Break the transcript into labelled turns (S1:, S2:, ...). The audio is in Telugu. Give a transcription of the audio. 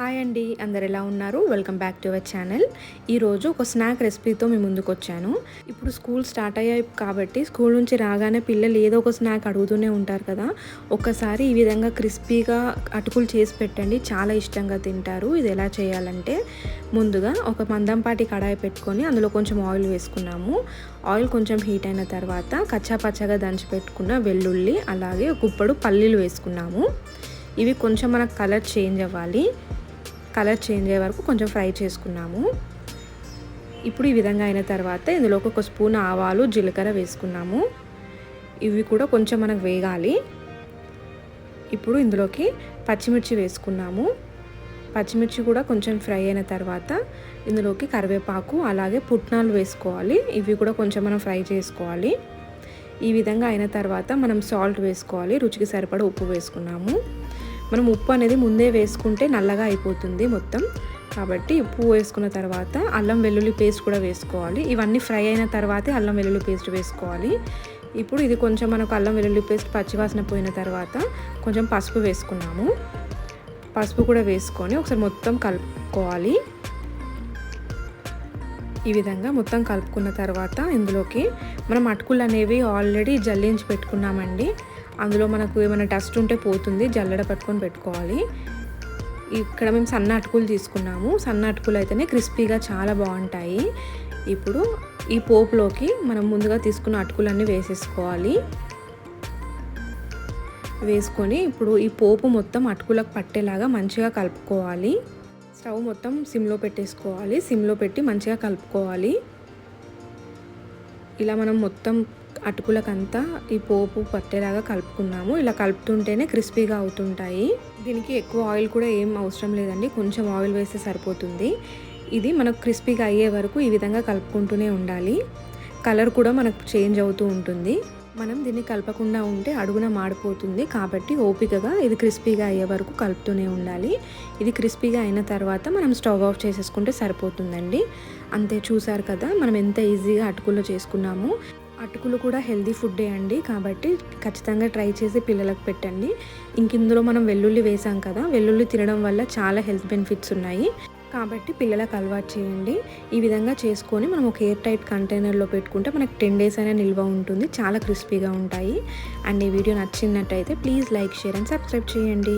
S1: హాయ్ అండి అందరు ఎలా ఉన్నారు? Welcome back to our channel. ఈరోజు ఒక స్నాక్ రెసిపీతో మేము ముందుకు వచ్చాను. ఇప్పుడు స్కూల్ స్టార్ట్ అయ్యాయి కాబట్టి స్కూల్ నుంచి రాగానే పిల్లలు ఏదో ఒక స్నాక్ అడుగుతూనే ఉంటారు కదా. ఒక్కసారి ఈ విధంగా క్రిస్పీగా అటుకులు చేసి పెట్టండి. చాలా ఇష్టంగా తింటారు. ఇది ఎలా చేయాలంటే ముందుగా ఒక మందంపాటి కడాయి పెట్టుకొని అందులో కొంచెం ఆయిల్ వేసుకున్నాము. ఆయిల్ కొంచెం హీట్ అయిన తర్వాత కచ్చా పచ్చగా దంచి పెట్టుకున్న వెల్లుల్లి అలాగే గుప్పడు పల్లీలు వేసుకున్నాము. ఇవి కొంచెం మనకు కలర్ చేంజ్ అవ్వాలి. కలర్ చేంజ్ అయ్యే వరకు కొంచెం ఫ్రై చేసుకున్నాము. ఇప్పుడు ఈ విధంగా అయిన తర్వాత ఇందులోకి ఒక స్పూన్ ఆవాలు జీలకర్ర వేసుకున్నాము. ఇవి కూడా కొంచెం మనకు వేగాలి. ఇప్పుడు ఇందులోకి పచ్చిమిర్చి వేసుకున్నాము. పచ్చిమిర్చి కూడా కొంచెం ఫ్రై అయిన తర్వాత ఇందులోకి కరివేపాకు అలాగే పుట్నాలు వేసుకోవాలి. ఇవి కూడా కొంచెం మనం ఫ్రై చేసుకోవాలి. ఈ విధంగా అయిన తర్వాత మనం సాల్ట్ వేసుకోవాలి. రుచికి సరిపడ ఉప్పు వేసుకున్నాము. మనం ఉప్పు అనేది ముందే వేసుకుంటే నల్లగా అయిపోతుంది మొత్తం. కాబట్టి ఉప్పు వేసుకున్న తర్వాత అల్లం వెల్లుల్లి పేస్ట్ కూడా వేసుకోవాలి. ఇవన్నీ ఫ్రై అయిన తర్వాతే అల్లం వెల్లుల్లి పేస్ట్ వేసుకోవాలి. ఇప్పుడు ఇది కొంచెం మనకు అల్లం వెల్లుల్లి పేస్ట్ పచ్చివాసన పోయిన తర్వాత కొంచెం పసుపు వేసుకున్నాము. పసుపు కూడా వేసుకొని ఒకసారి మొత్తం కలుపుకోవాలి. ఈ విధంగా మొత్తం కలుపుకున్న తర్వాత ఇందులోకి మనం అటుకులు అనేవి ఆల్రెడీ జల్లించి పెట్టుకున్నామండి. అందులో మనకు ఏమైనా డస్ట్ ఉంటే పోతుంది జల్లెడ పట్టుకొని పెట్టుకోవాలి. ఇక్కడ మేము సన్న అటుకులు తీసుకున్నాము. సన్న అటుకులు అయితేనే క్రిస్పీగా చాలా బాగుంటాయి. ఇప్పుడు ఈ పోపులోకి మనం ముందుగా తీసుకున్న అటుకులన్నీ వేసేసుకోవాలి. వేసుకొని ఇప్పుడు ఈ పోపు మొత్తం అటుకులకు పట్టేలాగా మంచిగా కలుపుకోవాలి. స్టవ్ మొత్తం సిమ్లో పెట్టేసుకోవాలి. సిమ్లో పెట్టి మంచిగా కలుపుకోవాలి. ఇలా మనం మొత్తం అటుకులకంతా ఈ పోపు పట్టేలాగా కలుపుకున్నాము. ఇలా కలుపుతుంటేనే క్రిస్పీగా అవుతుంటాయి. దీనికి ఎక్కువ ఆయిల్ కూడా ఏం అవసరం లేదండి. కొంచెం ఆయిల్ వేస్తే సరిపోతుంది. ఇది మనకు క్రిస్పీగా అయ్యే వరకు ఈ విధంగా కలుపుకుంటూనే ఉండాలి. కలర్ కూడా మనకు చేంజ్ అవుతూ ఉంటుంది. మనం దీన్ని కలపకుండా ఉంటే అడుగున మాడిపోతుంది. కాబట్టి ఓపికగా ఇది క్రిస్పీగా అయ్యే వరకు కలుపుతూనే ఉండాలి. ఇది క్రిస్పీగా అయిన తర్వాత మనం స్టవ్ ఆఫ్ చేసేసుకుంటే సరిపోతుందండి. అంతే చూసారు కదా మనం ఎంత ఈజీగా అటుకుల్లో చేసుకున్నాము. అటుకులు కూడా హెల్దీ ఫుడ్డే అండి. కాబట్టి ఖచ్చితంగా ట్రై చేసి పిల్లలకు పెట్టండి. ఇంక ఇందులో మనం వెల్లుల్లి వేసాం కదా వెల్లుల్లి తినడం వల్ల చాలా హెల్త్ బెనిఫిట్స్ ఉన్నాయి. కాబట్టి పిల్లలకు అలవాటు చేయండి. ఈ విధంగా చేసుకొని మనం ఒక ఎయిర్ టైట్ కంటైనర్లో పెట్టుకుంటే మనకు టెన్ డేస్ అయినా నిల్వ ఉంటుంది. చాలా క్రిస్పీగా ఉంటాయి. అండ్ ఈ వీడియో నచ్చినట్టయితే please like share and subscribe చేయండి.